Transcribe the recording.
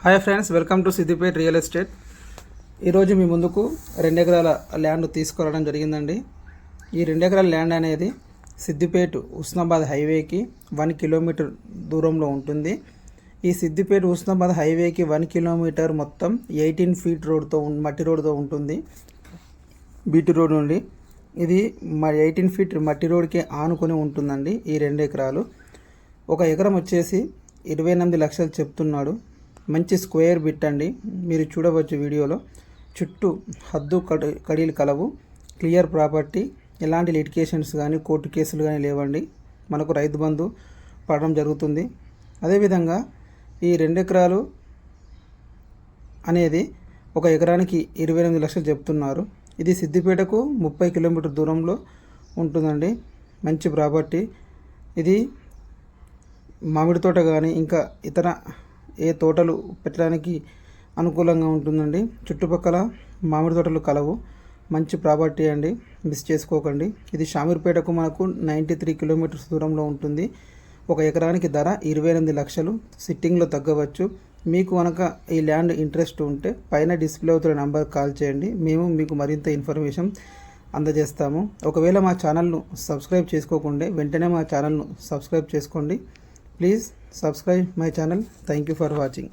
Hi friends welcome to Siddipet real estate ఈరోజు మీ ముందుకు రెండు ఎకరాల ల్యాండ్ తీసుకురావడం జరిగిందండి. ఈ రెండు ఎకరాల ల్యాండ్ అనేది సిద్దిపేట్ ఉస్నాబాద్ హైవేకి వన్ కిలోమీటర్ దూరంలో ఉంటుంది. ఈ సిద్దిపేట ఉస్నాబాద్ హైవేకి వన్ కిలోమీటర్ మొత్తం ఎయిటీన్ ఫీట్ రోడ్తో మట్టి రోడ్తో ఉంటుంది. బీటీ రోడ్ నుండి ఇది మా ఎయిటీన్ ఫీట్ మట్టి రోడ్కి ఆనుకొని ఉంటుందండి ఈ రెండు ఎకరాలు ఒక ఎకరం వచ్చేసి ఇరవై ఎనిమిది లక్షలు చెప్తున్నాడు. మంచి స్క్వేర్ బిట్ అండి. మీరు చూడవచ్చు వీడియోలో. చుట్టూ హద్దు కడి కడీలు కలవు. Clear property. ఎలాంటి లిటికేషన్స్ కానీ కోర్టు కేసులు కానీ లేవండి. మనకు రైతు బంధు పడడం జరుగుతుంది. అదేవిధంగా ఈ రెండు ఎకరాలు అనేది ఒక ఎకరానికి ఇరవై ఎనిమిది లక్షలు చెప్తున్నారు. ఇది సిద్దిపేటకు ముప్పై కిలోమీటర్ దూరంలో ఉంటుందండి. మంచి ప్రాపర్టీ. ఇది మామిడి తోట కానీ ఇంకా ఇతర ఏ తోటలు పెట్టడానికి అనుకూలంగా ఉంటుందండి? చుట్టుపక్కల మామిడి తోటలు కలవు. మంచి ప్రాపర్టీ అండి. మిస్ చేసుకోకండి. ఇది షామీర్పేటకు మనకు నైంటీ త్రీ కిలోమీటర్స్ దూరంలో ఉంటుంది. ఒక ఎకరానికి ధర ఇరవై ఎనిమిది లక్షలు. సిట్టింగ్లో తగ్గవచ్చు. మీకు కనుక ఈ ల్యాండ్ ఇంట్రెస్ట్ ఉంటే పైన డిస్ప్లే అవుతున్న నెంబర్ కాల్ చేయండి. మేము మీకు మరింత ఇన్ఫర్మేషన్ అందజేస్తాము. ఒకవేళ మా ఛానల్ను సబ్స్క్రైబ్ చేసుకోకుండా వెంటనే మా ఛానల్ను సబ్స్క్రైబ్ చేసుకోండి. Please subscribe my channel thank you for watching